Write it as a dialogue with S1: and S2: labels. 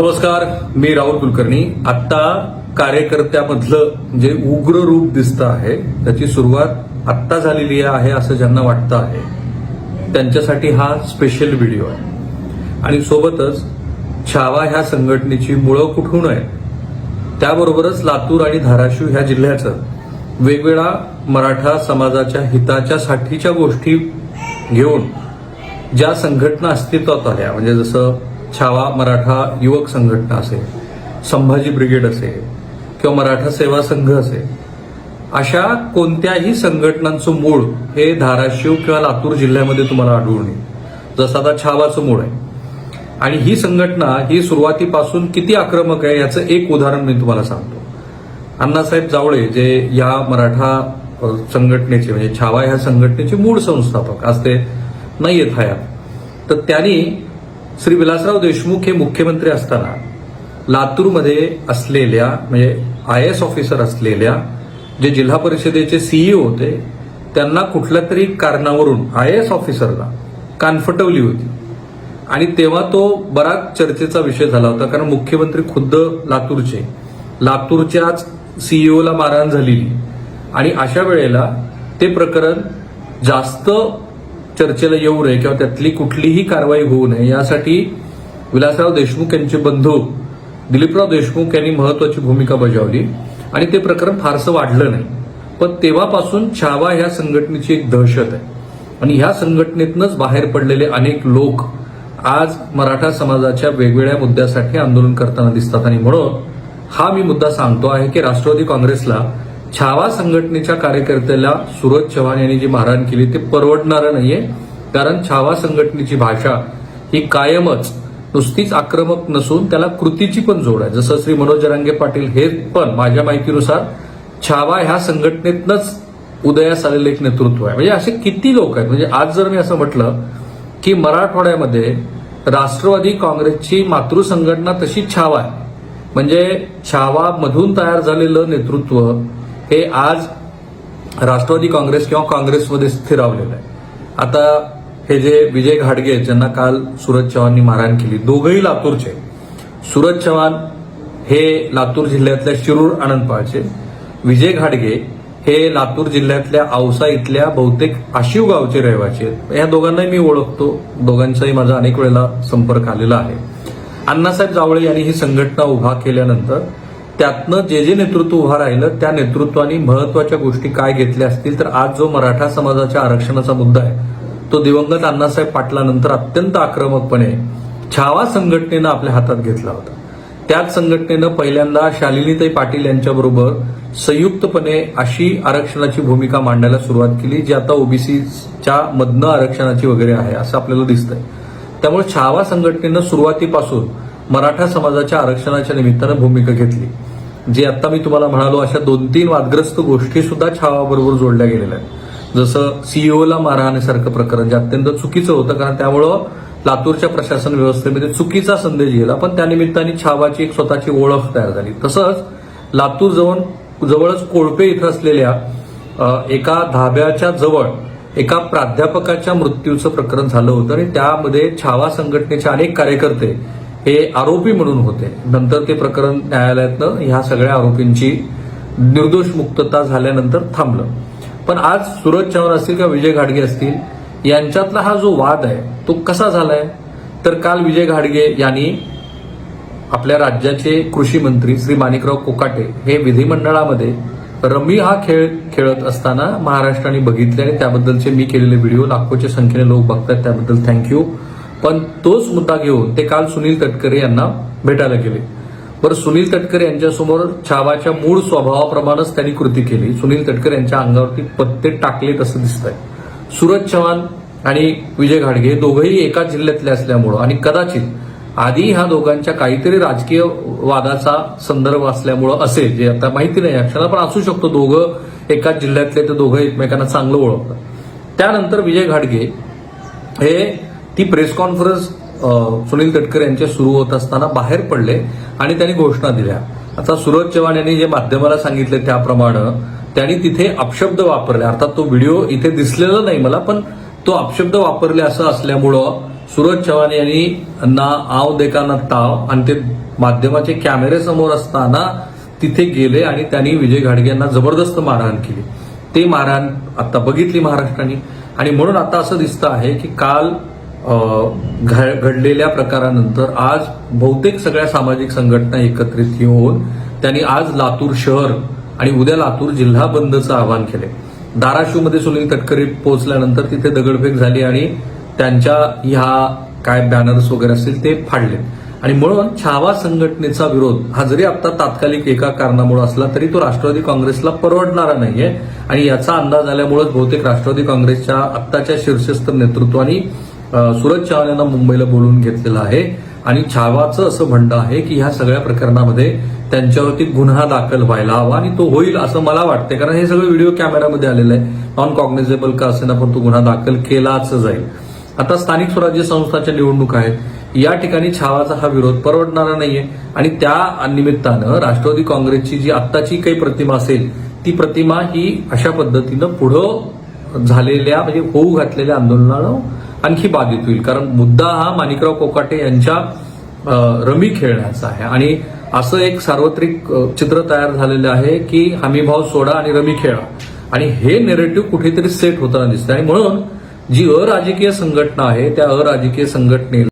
S1: नमस्कार मी राहुल कुलकर्णी. आता कार्यकर्त्यामधलं जे उग्र रूप दिसतं आहे त्याची सुरुवात आत्ता झालेली आहे असं ज्यांना वाटतं आहे त्यांच्यासाठी हा स्पेशल व्हिडिओ आहे. आणि सोबतच छावा ह्या संघटनेची मुळं कुठून आहे त्याबरोबरच लातूर आणि धाराशिव ह्या जिल्ह्याचं वेगवेगळ्या मराठा समाजाच्या हिताच्या साठीच्या गोष्टी घेऊन ज्या संघटना अस्तित्वात आल्या म्हणजे जसं छावा मराठा युवक संघटना असेल संभाजी ब्रिगेड असेल किंवा मराठा सेवा संघ असेल अशा कोणत्याही संघटनांचं मूळ हे धाराशिव किंवा लातूर जिल्ह्यामध्ये तुम्हाला आढळून येईल. जसं आता छावाचं मूळ आहे. आणि ही संघटना ही सुरुवातीपासून किती आक्रमक आहे याचं एक उदाहरण मी तुम्हाला सांगतो. अण्णासाहेब जावळे जे या मराठा संघटनेचे म्हणजे छावा ह्या संघटनेचे मूळ संस्थापक आज ते नाही आहेत हयात. तर त्यांनी श्री विलासराव देशमुख हे मुख्यमंत्री असताना लातूरमध्ये असलेल्या म्हणजे आय एस ऑफिसर असलेल्या जे जिल्हा परिषदेचे सीईओ होते त्यांना कुठल्या तरी कारणावरून आय एस ऑफिसरला कानफटवली होती. आणि तेव्हा तो बराच चर्चेचा विषय झाला होता कारण मुख्यमंत्री खुद्द लातूरचे. लातूरच्याच सीईओला मारहाण झालेली. आणि अशा वेळेला ते प्रकरण जास्त चर्चेला येऊ नये किंवा त्यातली कुठलीही कारवाई होऊ नये. यासाठी विलासराव देशमुख यांचे बंधू दिलीपराव देशमुख यांनी महत्वाची भूमिका बजावली. आणि ते प्रकरण फारसं वाढलं नाही. पण तेव्हापासून छावा ह्या संघटनेची एक दहशत आहे. आणि ह्या संघटनेतनंच बाहेर पडलेले अनेक लोक आज मराठा समाजाच्या वेगवेगळ्या मुद्द्यासाठी आंदोलन करताना दिसतात. आणि म्हणून हा मी मुद्दा सांगतो आहे की राष्ट्रवादी काँग्रेसला छावा संघटनेच्या कार्यकर्त्याला सुरज चव्हाण यांनी जी मारहाण केली ते परवडणारं नाहीये. कारण छावा संघटनेची भाषा ही कायमच नुसतीच आक्रमक नसून त्याला कृतीची पण जोड आहे. जसं श्री मनोज जरांगे पाटील हे पण माझ्या माहितीनुसार छावा ह्या संघटनेतनंच उदयास आलेलं एक नेतृत्व आहे. म्हणजे असे किती लोक आहेत? म्हणजे आज जर मी असं म्हटलं की मराठवाड्यामध्ये राष्ट्रवादी काँग्रेसची मातृसंघटना तशी छावा आहे. म्हणजे छावा मधून तयार झालेलं नेतृत्व हे आज राष्ट्रवादी काँग्रेस किंवा काँग्रेसमध्ये स्थिरावलेलं आहे. आता हे जे विजय घाडगे आहेत, ज्यांना काल सुरज चव्हाणनी मारहाण केली दोघंही लातूरचे सुरज चव्हाण हे लातूर जिल्ह्यातल्या शिरूर आनंदपाळचे विजय घाडगे हे लातूर जिल्ह्यातल्या औसा इथल्या बहुतेक आशिव गावचे रहिवासी आहेत. या दोघांनाही मी ओळखतो. दोघांचाही माझा अनेक वेळेला संपर्क आलेला आहे. अण्णासाहेब जावळे यांनी ही संघटना उभा केल्यानंतर त्यातनं जे जे नेतृत्व उभं राहिलं त्या नेतृत्वाने महत्त्वाच्या गोष्टी काय घेतल्या असतील तर आज जो मराठा समाजाच्या आरक्षणाचा मुद्दा आहे तो दिवंगत अण्णासाहेब पाटलानंतर अत्यंत आक्रमकपणे छावा संघटनेनं आपल्या हातात घेतला होता. त्याच संघटनेनं पहिल्यांदा शालिनीताई पाटील यांच्याबरोबर संयुक्तपणे अशी आरक्षणाची भूमिका मांडायला सुरुवात केली जी आता ओबीसीच्या मधनं आरक्षणाची वगैरे आहे असं आपल्याला दिसतंय. त्यामुळे छावा संघटनेनं सुरुवातीपासून मराठा समाजाच्या आरक्षणाच्या निमित्तानं भूमिका घेतली. जे आता मी तुम्हाला म्हणालो अशा दोन तीन वादग्रस्त गोष्टी सुद्धा छावाबरोबर जोडल्या गेलेल्या आहेत. जसं सीईओला मारहाणीसारखं प्रकरण जे अत्यंत चुकीचं होतं कारण त्यामुळं लातूरच्या प्रशासन व्यवस्थेमध्ये चुकीचा संदेश गेला पण त्यानिमित्ताने छावाची एक स्वतःची ओळख तयार झाली. तसंच लातूर जवळ जवळच कोळपे इथं असलेल्या एका धाब्याच्या जवळ एका प्राध्यापकाच्या मृत्यूचं प्रकरण झालं होतं आणि त्यामध्ये छावा संघटनेचे अनेक कार्यकर्ते हे आरोपी म्हणून होते. नंतर ते प्रकरण न्यायालयातनं ह्या सगळ्या आरोपींची निर्दोष मुक्तता झाल्यानंतर थांबलं. पण आज सुरज चव्हाण असतील किंवा विजय घाडगे असतील यांच्यातला हा जो वाद आहे तो कसा झालाय? तर काल विजय घाडगे यांनी आपल्या राज्याचे कृषी मंत्री श्री माणिकराव कोकाटे हे विधिमंडळामध्ये रमी हा खेळ खेळत असताना महाराष्ट्राने बघितले आणि त्याबद्दलचे मी केलेले व्हिडिओ लाखोच्या संख्येने लोक बघतात त्याबद्दल थँक्यू. पण तोच मुद्दा घेऊन ते काल सुनील तटकरे यांना भेटायला गेले. बरं सुनील तटकरे यांच्यासमोर छावाच्या मूळ स्वभावाप्रमाणेच त्यांनी कृती केली. सुनील तटकरे यांच्या अंगावरती पत्ते टाकले तसं आहे सुरज चव्हाण आणि विजय घाडगे हे दोघंही एकाच जिल्ह्यातले असल्यामुळं आणि कदाचित आधी ह्या दोघांच्या काहीतरी राजकीय वादाचा संदर्भ असल्यामुळं असेल जे आता माहिती नाही अक्षरा पण असू शकतो दोघं एकाच जिल्ह्यातले तर दोघं एकमेकांना चांगलं ओळखतात. त्यानंतर विजय घाडगे हे ती प्रेस कॉन्फरन्स सुनील तटकरे यांच्या सुरू होत असताना बाहेर पडले आणि त्यांनी घोषणा दिल्या. आता सुरज चव्हाण यांनी जे माध्यमाला सांगितले त्याप्रमाणे त्यांनी तिथे अपशब्द वापरले. अर्थात तो व्हिडिओ इथे दिसलेला नाही मला पण तो अपशब्द वापरले असं असल्यामुळं सुरज चव्हाण यांनी ना आव देका ना ताव आणि ते माध्यमाचे कॅमेरे समोर असताना तिथे गेले आणि त्यांनी विजय घाडगे यांना जबरदस्त मारहाण केली. ते मारहाण आता बघितली महाराष्ट्राने. आणि म्हणून आता असं दिसतं आहे की काल घडलेल्या प्रकारानंतर आज बहुतेक सगळ्या सामाजिक संघटना एकत्रित येऊन त्यांनी आज लातूर शहर आणि उद्या लातूर जिल्हा बंदचं आवाहन केले धाराशिवमध्ये सुनील तटकरे पोहोचल्यानंतर तिथे दगडफेक झाली आणि त्यांच्या ह्या काय बॅनर्स वगैरे असतील ते फाडले आणि म्हणून छावा संघटनेचा विरोध हा जरी आता तात्कालिक एका कारणामुळे असला तरी तो राष्ट्रवादी काँग्रेसला परवडणारा नाहीये आणि याचा अंदाज आल्यामुळेच बहुतेक राष्ट्रवादी काँग्रेसच्या आत्ताच्या शीर्षस्थ नेतृत्वाने सूरज चहाल यांना मुंबईला बोलून घेतलेलं आहे. आणि छावाचं असं म्हणणं आहे की ह्या सगळ्या प्रकरणामध्ये त्यांच्यावरती गुन्हा दाखल व्हायला हवा आणि तो होईल असं मला वाटते कारण हे सगळं व्हिडिओ कॅमेरामध्ये आलेलं आहे. नॉन कॉग्नेझेबल का असेना पण तो गुन्हा दाखल केलाच जाईल. आता स्थानिक स्वराज्य संस्थाच्या निवडणूक आहेत. या ठिकाणी छावाचा हा विरोध परवडणारा नाहीये. आणि त्या निमित्तानं राष्ट्रवादी काँग्रेसची जी आत्ताची काही प्रतिमा असेल ती प्रतिमा ही अशा पद्धतीनं पुढं झालेल्या म्हणजे होऊ घातलेल्या आंदोलनानं आणखी बाधित होईल. कारण मुद्दा हा माणिकराव कोकाटे यांच्या रमी खेळण्याचा आहे. आणि असं एक सार्वत्रिक चित्र तयार झालेलं आहे की हमीभाव सोडा आणि रमी खेळा. आणि हे नेरेटिव्ह कुठेतरी सेट होताना दिसतं आणि म्हणून जी अराजकीय संघटना आहे त्या अराजकीय संघटनेला